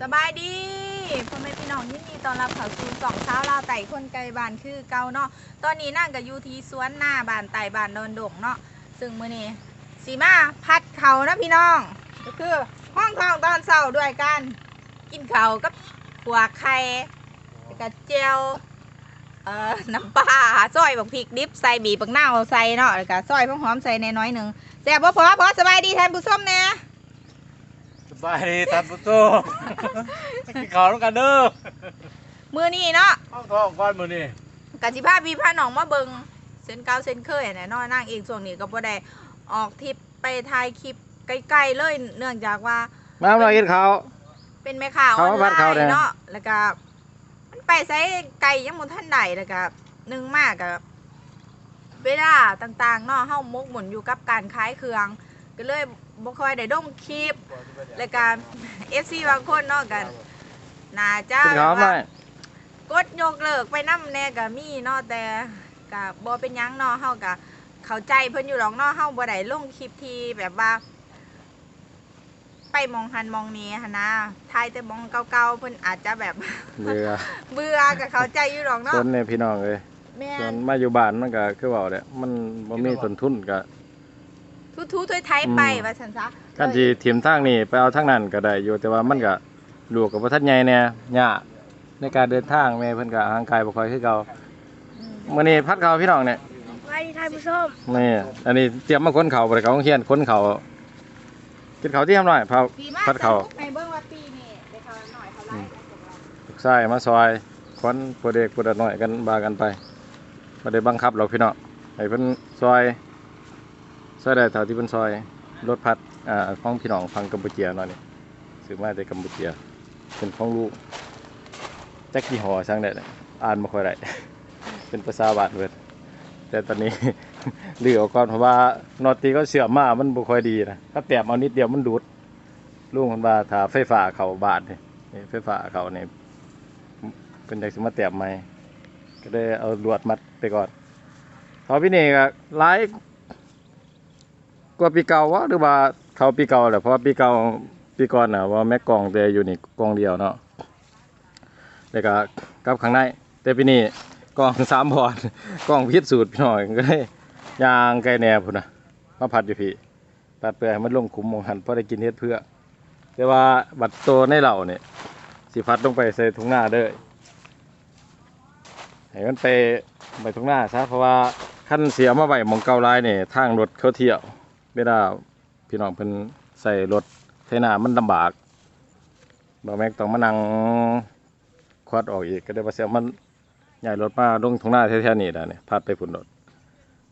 สบายดีพ่อแม่พี่น้องยินดีตอนรับเข้าสู่สองเช้าลาวไต่คนไกลบานคือเกาเนาะตอนนี้นั่งกับยูทีสวนหน้าบานไต่บานโดนดงเนาะซึ่งมื้อนี้สีมาพัดเขานะพี่น้อง ก็คือห้องทองตอนเช้าด้วยกัน กินเขาวกับขัวไข่แล้วก็เจียวเอ่อน้ำปลาซอยบักพริกดิบใส่บีบักนาวใส่เนาะแล้วก็ซอยพหอมใส่ในน้อยหนึ่งแซ่บบ่พอพอสบายดีแทนผู้ส้มเนี่ย บายดีท่านผู้ชมกินข้าวแล้วกันเด้อมือนี้เนาะห้องท้องก้อนมือนี่กสิภาพพี่พาน้องมาเบิงเส้นเก้าเส้นเคยแน่นอนนางเอกช่วงนี้ก็บ่ได้ออกทริปไปถ่ายคลิปไกลๆเลยเนื่องจากว่า มาหน่อยกินข้าวเป็นแม่ข่าวอเขาอนไลบ้านเขาเนี่ยน์เนาะแล้วก็มันไปใช้ไกลยังบ่ทันใดแล้วก็หนึ่งมากกับเวลาต่างๆเนาะเฮามกหมุนอยู่กับการขายเครื่อง ก็เลย บ่ค่อยได้ดงคลิปแล้วก็ FC บางคนเนาะกันน่าจะกินข้าวแบบหน่ว่าอยกดยกเลิกไปนำแน่ก็มีเนาะแต่ก็บ่เป็นหยังเนาะเฮาก็เข้าใจเพิ่นอยู่หรอกเนาะเฮาบ่ได้ลงคลิปที่แบบว่า ไปมองหันมองนี้หันนะทายแต่มองเก่าๆเพิ่นอาจจะแบบ เบื่อเบื่อก็เข้าใจอยู่หรอกเนาะคนเนี่ยพี่น้องเลยแม่ส่วนนมาอยู่บ้านมันก็คือเว่าเนี่ยมันบ่มีต้นทุนก็ ทุๆถ้วยๆไปอืม ว่าซั่นซะกันสิทีมทางนี้ไปเอาทางนั้นก็ได้อยู่แต่ว่ามันก็ลูกกับบ่ทันใหญ่แน่ยากในการเดินทางแม่เพิ่นก็ห่างไกลบ่ค่อยคือเก่าอืมมื้อนี้พัดข้าวพี่น้องเนี่ยสวัสดีท่านผู้ชมนี่อันนี้เตรียมมาค้นข้าวบ่ได้เข้าโรงเรียนค้นข้าวกินข้าวที่ทำหน่อยพาปีมาพัดข้าวสรุปให้เบิ่งว่าปีนี้ได้เข้าหน่อยเท่าไหร่นะพวกเราลูกชายมาซอยควันปวดเด็กปวดน้อยกันบากันไปไม่ได้บังคับหรอกพี่น้องให้เพิ่นซอย ซอยได้เท่าที่เพิ่นซอยรถพัดอ่าของพี่น้องฟังกัมพูเชียเนาะนี่ซื้อมาจากกัมพูเชียเป็นของลูกแจ็คกี่หอช่างได้เลยอ่านไม่ค่อยได้เป็นภาษาบาทเบิดแต่ตอนนี้เลือกก่อนเพราะว่านอตีก็เสื่อมมากมันบ่ค่อยดีนะถ้าแตบเอานิดเดียวมันดูดลุงคนว่าถ้าไฟฟ้าเขาบาทนี่นี่ไฟฟ้าเข้านี่เป็นอยากสิมาแตบใหมก็ได้เอาลวดมัดไปก่อนเขาพี่เนก็หลายก ว่าปีเก่าวะหรือว่าเขาปีเก่าแหละเพราะว่าปีเก่าปีก่อนน่ะว่าแม่กองแต่อยู่นี่กองเดียวเนาะแล้วก็กลับข้างในแต่ปีนี้กองสามบอดกองพิษสูตรพี่น้อยก็ได้ยางไก่แหนบพุ่นนะมาผัดอยู่พี่ตัดเปลือยมันลงขุมมองหันพอได้กินเฮ็ดเพื่อ แต่ว่าบัดโตในเหล่าเนี่ยสิพัดลงไปใส่ถุงหน้าเด้อให้มันไปไปตรงหน้าซะเพราะว่าขั้นเสียมาไว้มองเกาลายนี่ทางรถเขาเที่ยว เวลาพี่น้องเพิ่นใส่รถเทหน้ามันลำบากบ่แม่นต้องมานั่งควัดออกอีกก็ได้ว่าเสียมันใหญ่รถมาลงตรงหน้าแถวๆนี้ล่ะนี่ยพัดไปฝุ่นรถ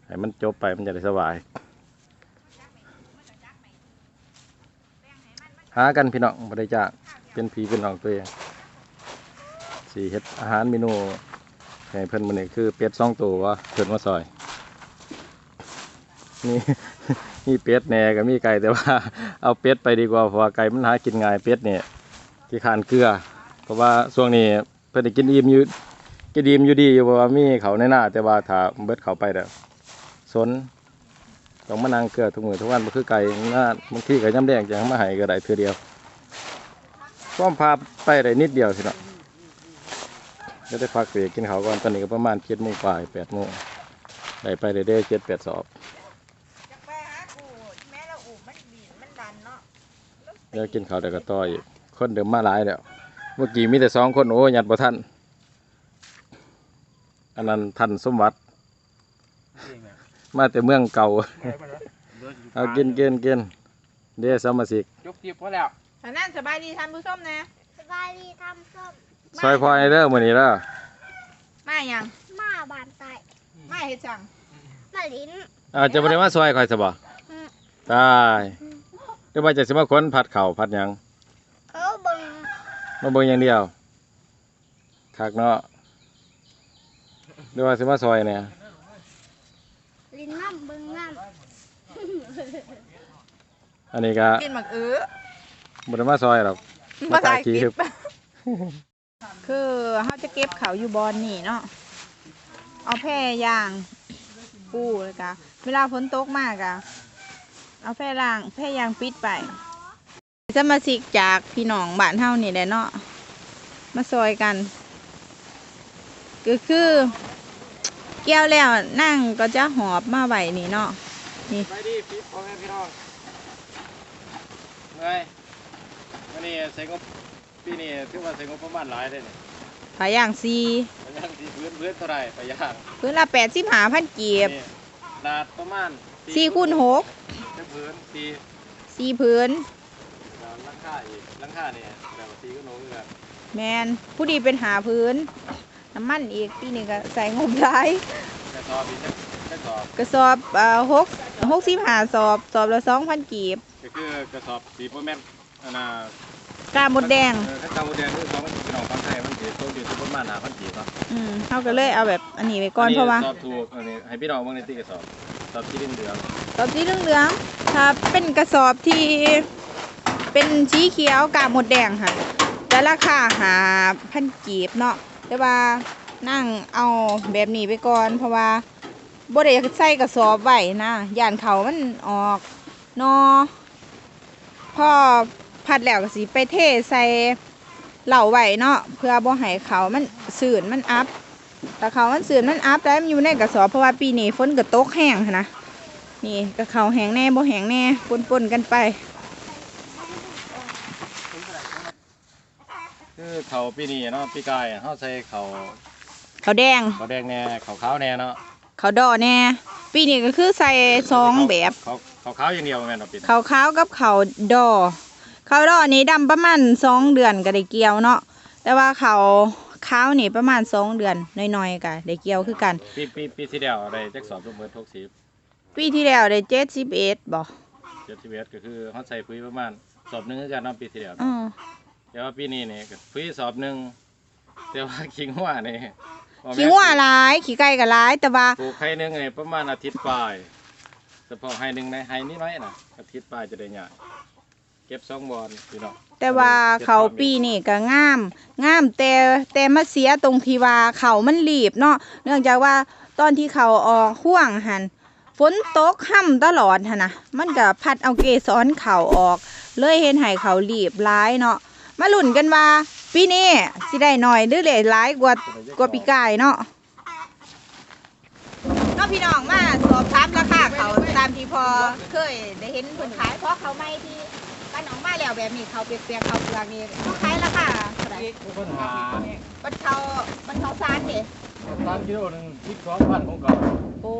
ให้มันจบไปมันจะได้สบาย หากันพี่น้องบ่ได้จางเป็นพี่เป็นน้องตัวเองสิเฮ็ดอาหารเมนูให้เพิ่นมื้อนี้คือเป็ดสองตัววะเพิ่นมาซอยมี มีเป็ดแหน่ก็มีไก่แต่ว่าเอาเป็ดไปดีกว่าเพราะว่าไก่มันหากินง่ายเป็ดเนี่ยที่ขานเกลือ เพราะว่าช่วงนี้เพิ่อนกินอิ่มอยู่กินอิ่มอยู่ดีอยู่เพราะว่ามีเขาในหน้า แต่ว่าถ้าเบิดเขาไปแล้วสนต้องมานั่งเกลือทุกมือทุกวันบ่คือไก่หน้าบางทีก็ย่ำแดงจังมาให้ก็ได้เทื่อเดียวก็พาไปได้นิดเดียวสิเนาะจะได้พักเบรกกินเขาก่อนตอนนี้ก็ประมาณเจ็ดโมงปลายแปดโมงได้ไปได้เจ็ดแปดสอบ จะไปหากูแม่เราอู่มันบีบมันดันเนาะ เดี๋ยวกินข้าวเดี๋ยวก็ต่ออีกคนเดิมมาหลายแล้วเมื่อกี้มีแต่สองคนโอ้ยยัดบ่ทันอันนั้นท่านสมบัติมาแต่เมืองเก่าเอากินกินกินเดี๋ยวสมาชิกยกจีบพอแล้วทางนั้นสบายดีท่านผู้ชมนะสบายดีท่านผู้ชมซอยพอยเด้อมื้อนี้เด้อมาหยังมาบานไตมาเฮ็ดจังมาลิ้นอาจจะบ่ได้มาซอยข่อยซะบ่อืมตาย หรือว่าจะสิมาคนผัดข้าวผัดหยังเขาเบิ่งมาเบิ่งอย่างเดียวคักเนาะหรือว่าสิมาซอยเนี่ยลิ้นน้ำเบิ่งน้อันนี้ก็กินหมักอื้อบ่ได้มาซอยหรอกมาถ่ายคคลิลิปปคือเขาจะเก็บเขาอยู่บอนนี่เนาะเอาแพร่ยางปูเลยกะเวลาฝนตกมากอะ เอาแพร่ล่างแพร่ยางปิดไปสมาชิกจากพี่น้องบ้านเฮานี่แหละเนาะมาซอยกัน ก็คือเกี่ยวแล้วนั่งก็จะหอบมาไหวนี่เนาะไปดิพี่พ่อแม่พี่น้องไงวันนี้ใส่งบปีนี้ถือว่าใส่งบประมาณหลายเลยเนี่ยผาย่างซีไปย่างที่พื้นพื้นเท่าไหร่ไปย่างพื้นละแปดสิบหาพันกีบนี่ลาดประมาณสี่คูณหกเจ้าพื้นสี่สี่พื้นแล้วหลังคาอีกหลังคาเนี่ยแบบว่าสี่คูณหกเลยแมนผู้ดีเป็นหาพื้นน้ำมันอีกปีนี้ก็ใส่งบหลายกระสอบอีกจักกระสอบกระสอบเอ่อหกหกสิบหาสอบ สอบละสองพันกีบก็คือกระสอบสีโปรแมนอันน่ะกาหมดแดง เออถ้ากาหมดแดงคือสองพี่น้องฟังไทยมันสีโตดีสุดประมาณหาพันกีบเนาะอืมเขาก็เลยเอาแบบอันนี้ไปก่อนเพราะว่าสอบถูกอันนี้ให้พี่น้องเบิ่งในที่กระสอบสอบที่ดินเหลืองส อบสีเหลืองๆถ้าเป็นกระสอบที่เป็นสีเขียวกาหมดแดงค่ะ แต่ราคาหาพันกีบเนาะแต่ว่านั่งเอาแบบนี้ไปก่อน เพราะว่าบ่ได้ใส่กระสอบไว้นะย่านเขามันออกนอพอพัดแล้วก็สิไปเทใส่เหล่าไว้เนาะเพื่อบ่ให้เขามันสื่นมันอัพแต่เขามันสื่นมันอัพได้มันอยู่ในกระสอบเพราะว่าปีนี้ฝนก็ตกแห้งนะ นี่ก็เขาแหงแน่บ่แหงแน่ปนๆกันไปคือเขาปีนี้เนาะปีกายเฮาใส่เขาเขาแดงเขาแดงแน่เขาขาวแน่เนาะเขาดอแน่ปีนี้ก็คือใส่สองแบบเขาเขาขาวอย่างเดียวแม่นเนาะปีนี้เขาขาวกับเขาดอเขาดอนี่ดำประมาณสองเดือนก็ได้เกี่ยวเนาะแต่ว่าเขาขาวนี่ประมาณสองเดือนน้อยๆก็ได้เกี่ยวคือกันปีปีปีที่แล้วได้จักสอบทุกมื้อ60 ปีที่แล้วได้เจ็ดสิบเอ็ดบ่71ก็คือเฮาใส่ปุ๋ยประมาณสอบหนึงคือกันเนาะปีที่แล้วอือแต่ว่าปีนี้นี่ก็ปุ๋ยสอบหนึงแต่ว่าขิงหัวนี่บ่แม่นขี้งัวหลายขี้ไก่ก็หลาย แต่ว่าปลูกไห้หนึงนี่ประมาณอาทิตย์ปลายเฉพาะไห้หนึงในไห้นิดน้อยน่ะอาทิตย์ปลายจะได้หยาเก็บสองบอลพี่น้องแต่ว่าเขาปีนี่ก็งามงามแต่แต่มาเสียตรงที่ว่าเขามันรีบเนาะเนื่องจากว่าตอนที่เขาออกห่วงหัน ฝนตกห่ำตลอดหันนะมันก็พัดเอาเกสรเข่าออก เลยเห็นให้เขารีบร้ายเนาะมาลุ้นกันว่าปีนี้สิได้หน่อยหรือเลยร้ายกว่ากว่าปีกายเนาะน้องพี่น้องมาสอบถามราคาเขาตามที่พอเคยได้เห็นคนขายเพราะเขาไม่ที่บ้านหนองมาแล้วแบบนี้เขาเปียกๆเขาเปลือกนี่เขาขายราคาเท่าไหร่ปัญหาบันเขาบันเขาซานเด้ สามกิโลหนึ่งสิบสองพันของเก่าโอ้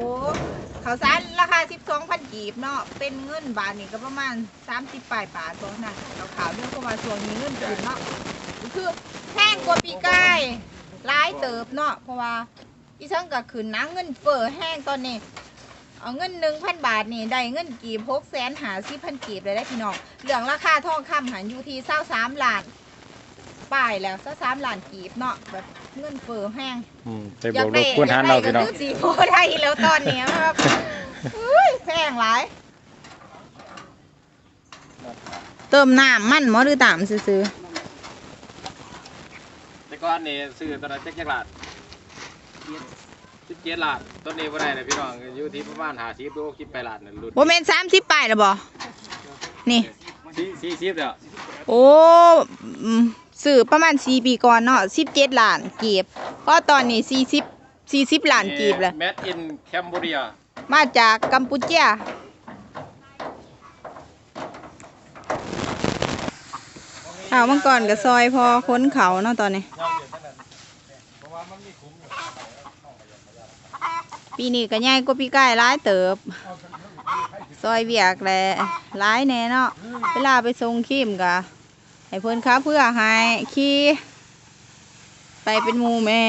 เขาซานราคา12,000กีบเนาะเป็นเงินบาทนี่ก็ประมาณ30ปลายบาทตรงนั้นเขาขาวดูเข้ามาช่วงนี้เงินขึ้นเนาะคือแพงกว่าปีกายหลายเติบเนาะเพราะว่าอีทั้งก็ขึ้นนะเงินเฟ้อแห้งตอนนี้เอาเงินหนึ่งพันบาทนี่ได้เงินกีบหกแสนหาสิพันกีบเลยได้พี่น้องเหลืองราคาทองคำหันอยู่ที่เศร้าสามล้าน ป้ายแล้วเศร้าสามล้านกีบเนาะแบบเงินเฟ้อแห้งอืมไปบอกลูกคุณทานเราพี่น้องก็คือสีโพได้แล้วตอนเนี้ยครับอุ้ยแพงหลาย เติมน้ำมันมอหรือตามซื้อแต่ก่อนนี่ซื้อตอนนั้นจักรลาดสิบเจ็ดลาดต้นนี้บ่ได้เลยพี่น้องอยู่ที่ประมาณหาสิบโลคิดไปลาดนั่นรุ่นๆโมเมนสามสิบป้ายหรอบ่นี่ สี่สี่สิบเด้อโอ้อืม ซื้อประมาณสี่ปีก่อนเนาะสิบเจ็ดล้านกีบก็ตอนนี้สี่สิบสี่สิบล้านกีบแล้ว แมดอินแคมโบเดียมาจากกัมพูชาอ้าวเมื่อก่อนกับซอยพอค้นเขาเนาะตอนนี้เพราะว่ามันมีคุ้มอยู่ปีนี้ก็ใหญ่กว่าปีกายหลายเติบ ซอยเวียกแหละหลายแน่เนาะเวลาไปส่งคิมกะ ให้เพิ่นครับเพื่อให้ขี่ไปเป็นมูแม่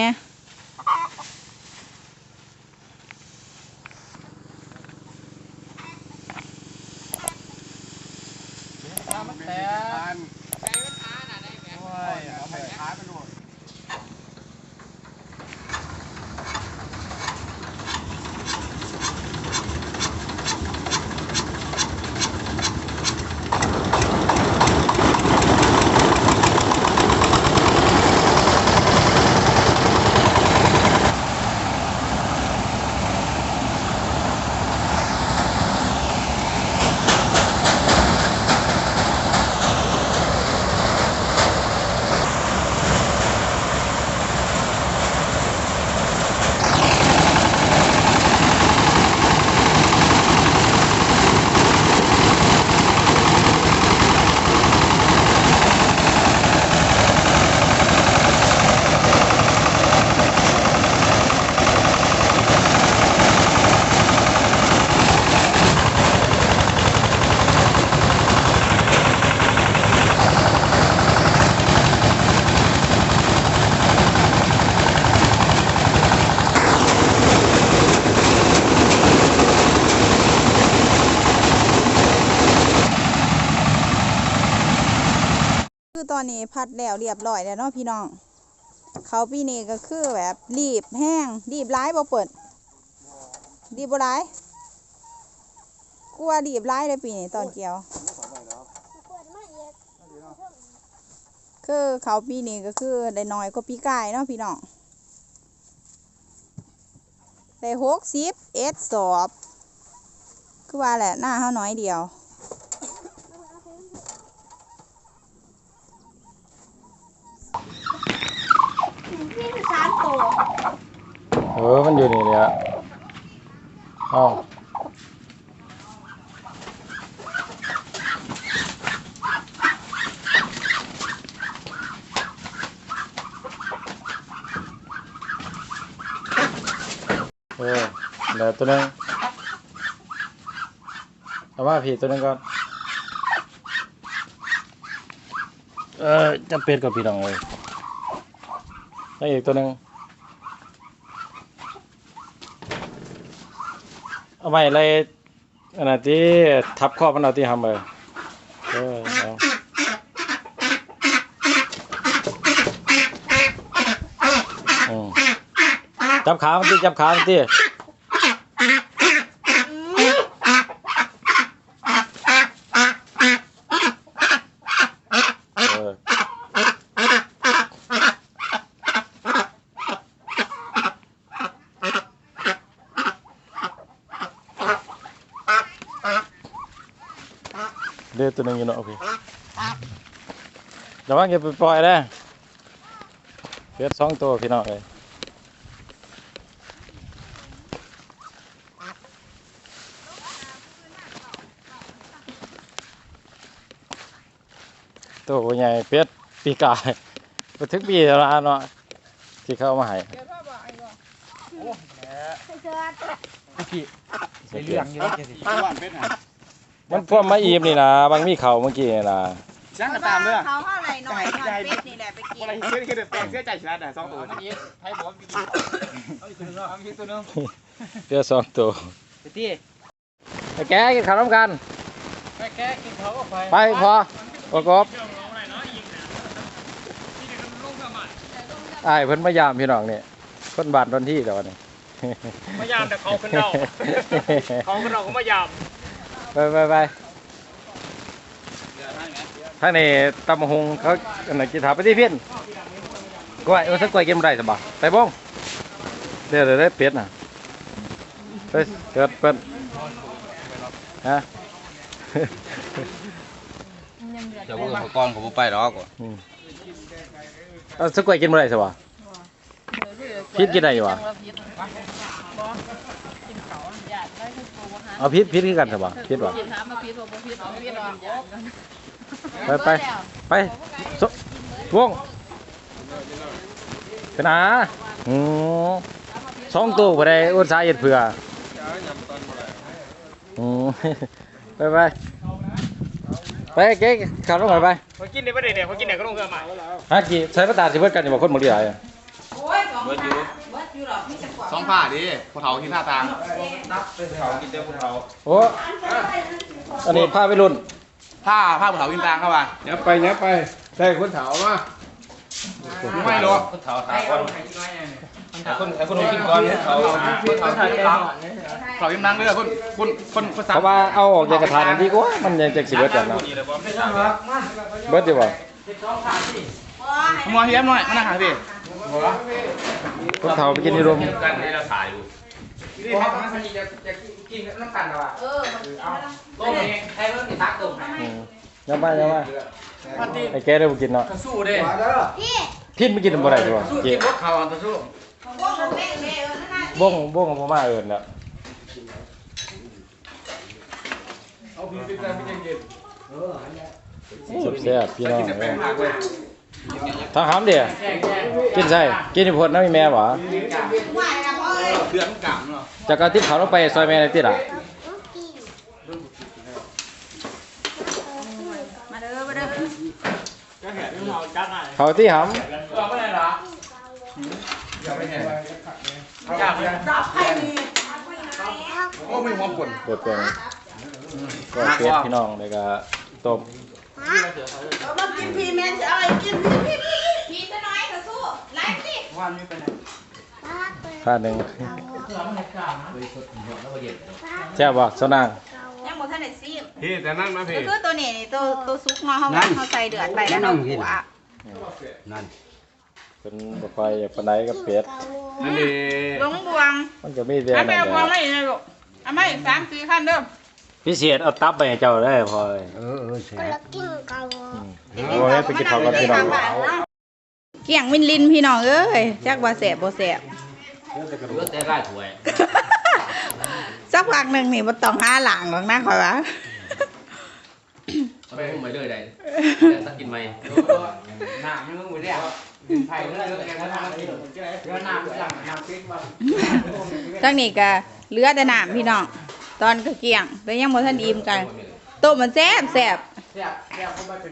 มันแตกโอ้ยเอาไปขายไปดูอน นี้พัดแล้วเรียบร้อยแล้วเนาะพี่น้อง เขาปีนี้ก็คือแบบรีบแห้งรีบร้ายบ่เปิดรีบบ่ร้ายกลัวรีบร้ายเลยปีนี้ตอนเกี่ยว คือเขาปีนี้ก็คือได้น้อยกว่าปีกายเนาะพี่น้องได้หกสิบเอ็ดสอบ คือว่าแหละหน้าเขาน้อยเดียว พี่คือสามตัว เออ มันอยู่นี่เนี่ยเอ้าเออเดี๋ยวตัวนึงเอามาผีตัวนึงก่อนเออจำเป็นกับพี่น้องเลยแล้วอีกตัวนึงเอาไว้อะไรอันนั้นที่ทับครอบมันเอาที่ทำเลยเออจับขามันที่จับขามันที่ ดือตัวนึงอยู่เนาะโอเคระวังอย่าไปปล่อยนะเพียสองตัวพี่น้องเลยตัวใหญ่เพียปีกายมาถึงปีละเนาะที่เขาเอามาให้เดี๋ยวพ่อบอกไอ้บอกเสือไอ้เรื่องอยู่แล้วจะสิ มันพวกมาอีมนี่นะบางมีเขาเมื่อกี้นี่นะช่างกันตามเด้อเขาเท่าไหร่หน่อยหน่อยเป็ดนี่แหละไปกินอะไรเชื่อคือแต่งเสื้อใจชนะแต่สองตัวมันยิงไทยบอกว่ามีเอาอีกตัวหนึงเนาะเอาอีกตัวหนึงเพียสองตัวไปที่ไอ้แกกินข้าวน้ำกันแค่แค่กินเขาก็ไปไปพอประกอบอ้ายเพิ่นมายามพี่น้องนี่เพิ่นบาดวันที่แต่วันนี้มายามแต่เขาขึ้นเราเขาขึ้นเราก็มายาม ไปไปไปทางนี้ตำบักหงเขาอันไหนกินถาไปที่เพี้ยนกล้วยเออสักกล้วยกินบ่ได้สบายไปบ้งเดี๋ยวเดี๋ยวได้เป็ดน่ะเฮ้ยเกิดเปิ้นฮะ เดี๋ยวพวกอุปกรณ์ของผมไปหรอกอืมเอาสักกล้วยกินบ่ได้สบายพิษกินได้อยู่วะ เอาพิษพิษคือกันสบายพิษวะไปไปไปสวงเป็นอาอืมสองตัวบ่ได้อุตสาห์เฮ็ดเผื่ออืมไปไปไปเก๊กขับรถไปไปเขากินได้ประเดี๋ยวเขากินไหนก็ลงเครื่องใหม่ฮะกี่ใช้ประตาสิเบิดกันอยู่บ่คนบ่เหลืออะเบิด อยู่สองผ้าดิพวกเฒ่ากินท่าตามโอ้อันนี้ผ้าไปรุ่นผ้าผ้าพวกเฒ่ากินตามเข้ามายับไปยับไปได้คนเถามาไม่รู้คนเฒ่าถามก่อนแต่คนแต่คนกินก่อนเขาคนเฒ่ากินตามเฒ่ากินนังเด้อคนคนคนภาษาเพราะว่าเอาออกจากกระทานอันนี้ก็มันยังจะสิเบิดกันเนาะเบิดดีบ่มองเฮียมหน่อยมานั่งหา พี่คนเฒ่าไปกินที่รวมกันให้เราถ่ายอยู่นี่ให้มันจะจะกินน้ำกันหรอเออต้มเองให้เพิ่มติดตักตุ่มอืมยังมายังมาไอ้แกได้บ่กินเนาะสู้เด้พี่พิษไม่กินบ่ได้ตัวสู้เจ๊กินรถเขาตัวสู้บ้งบ้งบ่มาเอิ้นน่ะเอาพี่เป็นการไม่ยังเย็นแซ่บๆพี่น้อง กินแต่แป้งผักเว้ยทางหามเด้อกินใส่กินที่พดน้ำมีแม่บ่เดือดกามเนาะจากการที่เขาลงไปซอยแม่ได้ติล่ะมาเด้อมาเด้อเขาที่หามเราไม่ได้หรออย่าไปแห่อยากเลยโอ้ไม่ความ เปิดเป็นก็เป็ดพี่น้องแล้วก็ต้มฮะเอามากินพี่แม่จะเอาอะไรกินพี่พี่พี่พีจะน้อยเถอะสู้ไล่สิป้าเปิดค่าหนึ่งเก่าป้าแซ่บบ่สนางเก่ายังบ่ทันได้ซีมพี่แต่นั่งนะพี่ก็คือตัวนี้ตัวตัวซุกเนาะเฮาเฮาใส่เดือดไปแล้วเราขัวนั่นเป็นบ่ค่อยปนใดกับเป็ดนั่นดีลงบวงมันก็มีแต่เอาไปนั่นเอาบวงแหมาละอีกเลยลูกเอามาอีกสามสี่ขั้นเด้อ พิเศษเอาตับไปให้เจ้าได้พอเลยคนละกิ้งเก่าโอ้ยไปกินข้าวกับพี่น้อง เกี่ยงมินลินพี่น้องเอ้ยจักว่าแสบบ่แสบเลือดแต่ได้ถวยสักพักหนึ่งนี่บ่ต้องหาหลังหรอกนะข่อยว่า เอาไปหุ้มไปเลยได้สักกินไหมหน้ามึงหมดแล้วไผ่เรื่องแกมาทำกินเดี๋ยวน้ำสั่งน้ำพริกมาทั้งนี้ก็เหลือแต่น้ำพี่น้อง ตอนก็เกี่ยง แต่ยังบ่ทันอิ่มกัน ต้มมันแซ่บแซ่บ แซ่บแซ่บเข้ามาเป็น